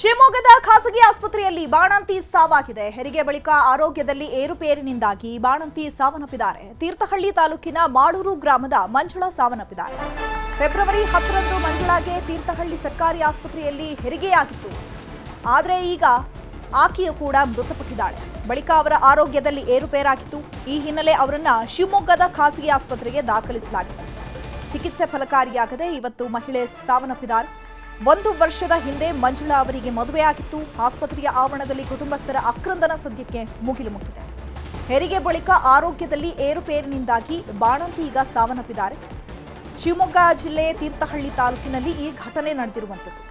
ಶಿವಮೊಗ್ಗದ ಖಾಸಗಿ ಆಸ್ಪತ್ರೆಯಲ್ಲಿ ಬಾಣಂತಿ ಸಾವಾಗಿದೆ. ಹೆರಿಗೆ ಬಳಿಕ ಆರೋಗ್ಯದಲ್ಲಿ ಏರುಪೇರಿನಿಂದಾಗಿ ಬಾಣಂತಿ ಸಾವನ್ನಪ್ಪಿದ್ದಾರೆ. ತೀರ್ಥಹಳ್ಳಿ ತಾಲೂಕಿನ ಮಾಡೂರು ಗ್ರಾಮದ ಮಂಜುಳಾ ಸಾವನ್ನಪ್ಪಿದ್ದಾರೆ. ಫೆಬ್ರವರಿ ಹತ್ತರಂದು ಮಂಜುಳಾಗೆ ತೀರ್ಥಹಳ್ಳಿ ಸರ್ಕಾರಿ ಆಸ್ಪತ್ರೆಯಲ್ಲಿ ಹೆರಿಗೆಯಾಗಿತ್ತು. ಆದರೆ ಈಗ ಆಕೆಯು ಕೂಡ ಮೃತಪಟ್ಟಿದ್ದಾಳೆ. ಬಳಿಕ ಅವರ ಆರೋಗ್ಯದಲ್ಲಿ ಏರುಪೇರಾಗಿತ್ತು. ಈ ಹಿನ್ನೆಲೆ ಅವರನ್ನ ಶಿವಮೊಗ್ಗದ ಖಾಸಗಿ ಆಸ್ಪತ್ರೆಗೆ ದಾಖಲಿಸಲಾಗಿದೆ. ಚಿಕಿತ್ಸೆ ಫಲಕಾರಿಯಾಗದೆ ಇವತ್ತು ಮಹಿಳೆ ಸಾವನ್ನಪ್ಪಿದ್ದಾರೆ. ಒಂದು ವರ್ಷದ ಹಿಂದೆ ಮಂಜುಳಾ ಅವರಿಗೆ ಮದುವೆಯಾಗಿತ್ತು ಆಸ್ಪತ್ರೆಯ ಆವರಣದಲ್ಲಿ ಕುಟುಂಬಸ್ಥರ ಆಕ್ರಂದನ ಸದ್ಯಕ್ಕೆ ಮುಗಿಲು ಮುಟ್ಟಿದೆ. ಹೆರಿಗೆ ಬಳಿಕ ಆರೋಗ್ಯದಲ್ಲಿ ಏರುಪೇರಿನಿಂದಾಗಿ ಬಾಣಂತಿ ಈಗ ಸಾವನ್ನಪ್ಪಿದ್ದಾರೆ. ಶಿವಮೊಗ್ಗ ಜಿಲ್ಲೆ ತೀರ್ಥಹಳ್ಳಿ ತಾಲೂಕಿನಲ್ಲಿ ಈ ಘಟನೆ ನಡೆದಿರುವಂಥದ್ದು.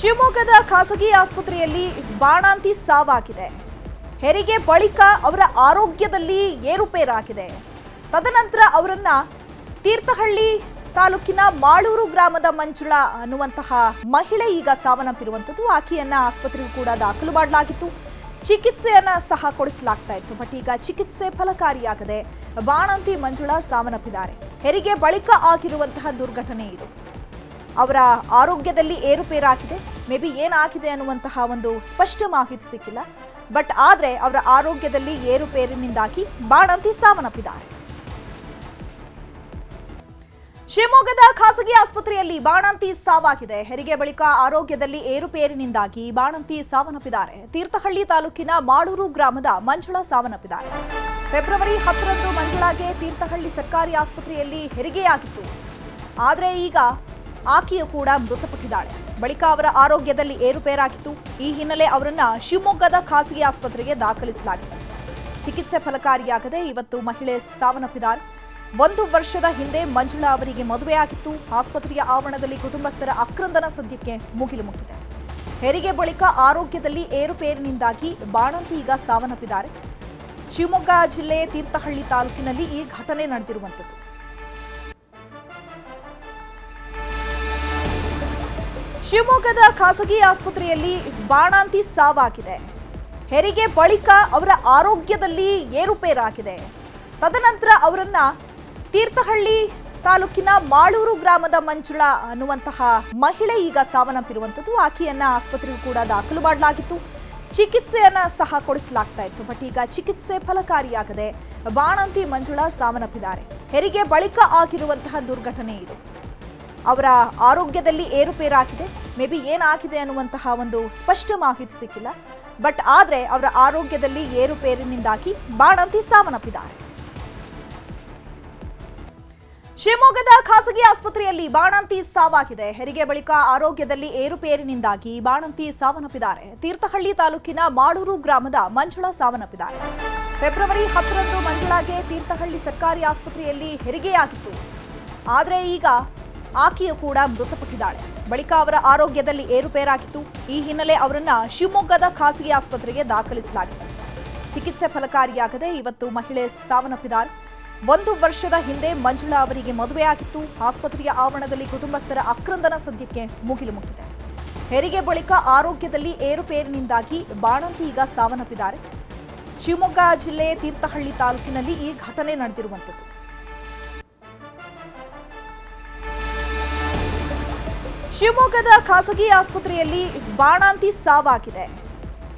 ಶಿವಮೊಗ್ಗದ ಖಾಸಗಿ ಆಸ್ಪತ್ರೆಯಲ್ಲಿ ಬಾಣಾಂತಿ ಸಾವಾಗಿದೆ. ಹೆರಿಗೆ ಬಳಿಕ ಅವರ ಆರೋಗ್ಯದಲ್ಲಿ ಏರುಪೇರಾಗಿದೆ. ತದನಂತರ ಅವರನ್ನ ತೀರ್ಥಹಳ್ಳಿ ತಾಲೂಕಿನ ಮಾಳೂರು ಗ್ರಾಮದ ಮಂಜುಳ ಅನ್ನುವಂತಹ ಮಹಿಳೆ ಈಗ ಸಾವನ್ನಪ್ಪಿರುವಂಥದ್ದು. ಆಕೆಯನ್ನ ಆಸ್ಪತ್ರೆಗೂ ಕೂಡ ದಾಖಲು ಮಾಡಲಾಗಿತ್ತು. ಚಿಕಿತ್ಸೆಯನ್ನ ಸಹ ಕೊಡಿಸಲಾಗ್ತಾ ಇತ್ತು. ಬಟ್ ಈಗ ಚಿಕಿತ್ಸೆ ಫಲಕಾರಿಯಾಗದೆ ಬಾಣಂತಿ ಮಂಜುಳ ಸಾವನ್ನಪ್ಪಿದ್ದಾರೆ. ಹೆರಿಗೆ ಬಳಿಕ ಆಗಿರುವಂತಹ ದುರ್ಘಟನೆ ಇದು. ಅವರ ಆರೋಗ್ಯದಲ್ಲಿ ಏರುಪೇರಾಗಿದೆ. ಮೇ ಬಿ ಏನಾಗಿದೆ ಅನ್ನುವಂತಹ ಒಂದು ಸ್ಪಷ್ಟ ಮಾಹಿತಿ ಸಿಕ್ಕಿಲ್ಲ. ಬಟ್ ಆದರೆ ಅವರ ಆರೋಗ್ಯದಲ್ಲಿ ಏರುಪೇರಿನಿಂದಾಗಿ ಬಾಣಂತಿ ಸಾವನ್ನಪ್ಪಿದ್ದಾರೆ. ಶಿವಮೊಗ್ಗದ ಖಾಸಗಿ ಆಸ್ಪತ್ರೆಯಲ್ಲಿ ಬಾಣಂತಿ ಸಾವಾಗಿದೆ. ಹೆರಿಗೆ ಬಳಿಕ ಆರೋಗ್ಯದಲ್ಲಿ ಏರುಪೇರಿನಿಂದಾಗಿ ಬಾಣಂತಿ ಸಾವನ್ನಪ್ಪಿದ್ದಾರೆ. ತೀರ್ಥಹಳ್ಳಿ ತಾಲೂಕಿನ ಮಾಡೂರು ಗ್ರಾಮದ ಮಂಜುಳಾ ಸಾವನ್ನಪ್ಪಿದ್ದಾರೆ. ಫೆಬ್ರವರಿ ಹತ್ತರಂದು ಮಂಜುಳಾಗೆ ತೀರ್ಥಹಳ್ಳಿ ಸರ್ಕಾರಿ ಆಸ್ಪತ್ರೆಯಲ್ಲಿ ಹೆರಿಗೆಯಾಗಿತ್ತು. ಆದರೆ ಈಗ ಆಕೆಯು ಕೂಡ ಮೃತಪಟ್ಟಿದ್ದಾಳೆ. ಬಳಿಕ ಅವರ ಆರೋಗ್ಯದಲ್ಲಿ ಏರುಪೇರಾಗಿತ್ತು. ಈ ಹಿನ್ನೆಲೆ ಅವರನ್ನ ಶಿವಮೊಗ್ಗದ ಖಾಸಗಿ ಆಸ್ಪತ್ರೆಗೆ ದಾಖಲಿಸಲಾಗಿದೆ. ಚಿಕಿತ್ಸೆ ಫಲಕಾರಿಯಾಗದೆ ಇವತ್ತು ಮಹಿಳೆ ಸಾವನ್ನಪ್ಪಿದ್ದಾರೆ. ಒಂದು ವರ್ಷದ ಹಿಂದೆ ಮಂಜುಳಾ ಅವರಿಗೆ ಮದುವೆಯಾಗಿತ್ತು ಆಸ್ಪತ್ರೆಯ ಆವರಣದಲ್ಲಿ ಕುಟುಂಬಸ್ಥರ ಅಕ್ರಂದನ ಸದ್ಯಕ್ಕೆ ಮುಗಿಲು ಮುಟ್ಟಿದೆ. ಹೆರಿಗೆ ಬಳಿಕ ಆರೋಗ್ಯದಲ್ಲಿ ಏರುಪೇರಿನಿಂದಾಗಿ ಬಾಣಂತಿ ಈಗ ಸಾವನ್ನಪ್ಪಿದ್ದಾರೆ. ಶಿವಮೊಗ್ಗ ಜಿಲ್ಲೆ ತೀರ್ಥಹಳ್ಳಿ ತಾಲೂಕಿನಲ್ಲಿ ಈ ಘಟನೆ ನಡೆದಿರುವಂಥದ್ದು. ಶಿವಮೊಗ್ಗದ ಖಾಸಗಿ ಆಸ್ಪತ್ರೆಯಲ್ಲಿ ಬಾಣಂತಿ ಸಾವಾಗಿದೆ. ಹೆರಿಗೆ ಬಳಿಕ ಅವರ ಆರೋಗ್ಯದಲ್ಲಿ ಏರುಪೇರಾಗಿದೆ. ತದನಂತರ ಅವರನ್ನ ತೀರ್ಥಹಳ್ಳಿ ತಾಲೂಕಿನ ಮಾಳೂರು ಗ್ರಾಮದ ಮಂಜುಳ ಅನ್ನುವಂತಹ ಮಹಿಳೆ ಈಗ ಸಾವನ್ನಪ್ಪಿರುವಂಥದ್ದು. ಆಕೆಯನ್ನ ಆಸ್ಪತ್ರೆಗೂ ಕೂಡ ದಾಖಲು ಮಾಡಲಾಗಿತ್ತು. ಚಿಕಿತ್ಸೆಯನ್ನ ಸಹ ಕೊಡಿಸಲಾಗ್ತಾ ಇತ್ತು. ಬಟ್ ಈಗ ಚಿಕಿತ್ಸೆ ಫಲಕಾರಿಯಾಗದೆ ಬಾಣಂತಿ ಮಂಜುಳ ಸಾವನ್ನಪ್ಪಿದ್ದಾರೆ. ಹೆರಿಗೆ ಬಳಿಕ ಆಗಿರುವಂತಹ ದುರ್ಘಟನೆ ಇದು. ಅವರ ಆರೋಗ್ಯದಲ್ಲಿ ಏರುಪೇರಾಗಿದೆ. ಮೇ ಬಿ ಏನಾಗಿದೆ ಅನ್ನುವಂತಹ ಒಂದು ಸ್ಪಷ್ಟ ಮಾಹಿತಿ ಸಿಕ್ಕಿಲ್ಲ. ಬಟ್ ಆದರೆ ಅವರ ಆರೋಗ್ಯದಲ್ಲಿ ಏರುಪೇರಿನಿಂದಾಗಿ ಬಾಣಂತಿ ಸಾವನ್ನಪ್ಪಿದ್ದಾರೆ. ಶಿವಮೊಗ್ಗದ ಖಾಸಗಿ ಆಸ್ಪತ್ರೆಯಲ್ಲಿ ಬಾಣಂತಿ ಸಾವಾಗಿದೆ. ಹೆರಿಗೆ ಬಳಿಕ ಆರೋಗ್ಯದಲ್ಲಿ ಏರುಪೇರಿನಿಂದಾಗಿ ಬಾಣಂತಿ ಸಾವನ್ನಪ್ಪಿದ್ದಾರೆ. ತೀರ್ಥಹಳ್ಳಿ ತಾಲೂಕಿನ ಮಾಡೂರು ಗ್ರಾಮದ ಮಂಜುಳಾ ಸಾವನ್ನಪ್ಪಿದ್ದಾರೆ. ಫೆಬ್ರವರಿ ಹತ್ತರಂದು ಮಂಜುಳಾಗೆ ತೀರ್ಥಹಳ್ಳಿ ಸರ್ಕಾರಿ ಆಸ್ಪತ್ರೆಯಲ್ಲಿ ಹೆರಿಗೆಯಾಗಿತ್ತು. ಆದರೆ ಈಗ ಆಕೆಯು ಕೂಡ ಮೃತಪಟ್ಟಿದ್ದಾಳೆ. ಬಳಿಕ ಅವರ ಆರೋಗ್ಯದಲ್ಲಿ ಏರುಪೇರಾಗಿತ್ತು. ಈ ಹಿನ್ನೆಲೆ ಅವರನ್ನ ಶಿವಮೊಗ್ಗದ ಖಾಸಗಿ ಆಸ್ಪತ್ರೆಗೆ ದಾಖಲಿಸಲಾಗಿದೆ. ಚಿಕಿತ್ಸೆ ಫಲಕಾರಿಯಾಗದೆ ಇವತ್ತು ಮಹಿಳೆ ಸಾವನ್ನಪ್ಪಿದ್ದಾರೆ. ಒಂದು ವರ್ಷದ ಹಿಂದೆ ಮಂಜುಳಾ ಅವರಿಗೆ ಮದುವೆಯಾಗಿತ್ತು ಆಸ್ಪತ್ರೆಯ ಆವರಣದಲ್ಲಿ ಕುಟುಂಬಸ್ಥರ ಆಕ್ರಂದನ ಸದ್ಯಕ್ಕೆ ಮುಗಿಲು ಮುಟ್ಟಿದೆ. ಹೆರಿಗೆ ಬಳಿಕ ಆರೋಗ್ಯದಲ್ಲಿ ಏರುಪೇರಿನಿಂದಾಗಿ ಬಾಣಂತಿ ಈಗ ಸಾವನ್ನಪ್ಪಿದ್ದಾರೆ. ಶಿವಮೊಗ್ಗ ಜಿಲ್ಲೆ ತೀರ್ಥಹಳ್ಳಿ ತಾಲೂಕಿನಲ್ಲಿ ಈ ಘಟನೆ ನಡೆದಿರುವಂಥದ್ದು. ಶಿವಮೊಗ್ಗದ ಖಾಸಗಿ ಆಸ್ಪತ್ರೆಯಲ್ಲಿ ಬಾಣಂತಿ ಸಾವಾಗಿದೆ.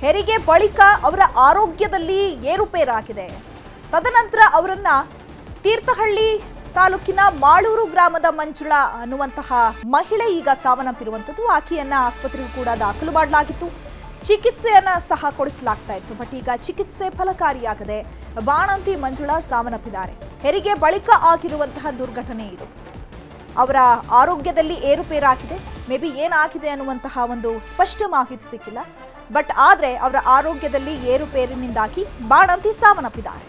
ಹೆರಿಗೆ ಬಳಿಕ ಅವರ ಆರೋಗ್ಯದಲ್ಲಿ ಏರುಪೇರಾಗಿದೆ. ತದನಂತರ ಅವರನ್ನ ತೀರ್ಥಹಳ್ಳಿ ತಾಲೂಕಿನ ಮಾಳೂರು ಗ್ರಾಮದ ಮಂಜುಳ ಅನ್ನುವಂತಹ ಮಹಿಳೆ ಈಗ ಸಾವನ್ನಪ್ಪಿರುವಂಥದ್ದು. ಆಕೆಯನ್ನ ಆಸ್ಪತ್ರೆಗೂ ಕೂಡ ದಾಖಲು ಮಾಡಲಾಗಿತ್ತು. ಚಿಕಿತ್ಸೆಯನ್ನ ಸಹ ಕೊಡಿಸಲಾಗ್ತಾ ಇತ್ತು. ಬಟ್ ಈಗ ಚಿಕಿತ್ಸೆ ಫಲಕಾರಿಯಾಗದೆ ಬಾಣಂತಿ ಮಂಜುಳ ಸಾವನ್ನಪ್ಪಿದ್ದಾರೆ. ಹೆರಿಗೆ ಬಳಿಕ ಆಗಿರುವಂತಹ ದುರ್ಘಟನೆ ಇದು. ಅವರ ಆರೋಗ್ಯದಲ್ಲಿ ಏರುಪೇರಾಗಿದೆ. ಮೇ ಬಿ ಏನಾಗಿದೆ ಅನ್ನುವಂತಹ ಒಂದು ಸ್ಪಷ್ಟ ಮಾಹಿತಿ ಸಿಕ್ಕಿಲ್ಲ. ಬಟ್ ಆದರೆ ಅವರ ಆರೋಗ್ಯದಲ್ಲಿ ಏರುಪೇರಿನಿಂದಾಗಿ ಬಾಣಂತಿ ಸಾವನ್ನಪ್ಪಿದ್ದಾರೆ.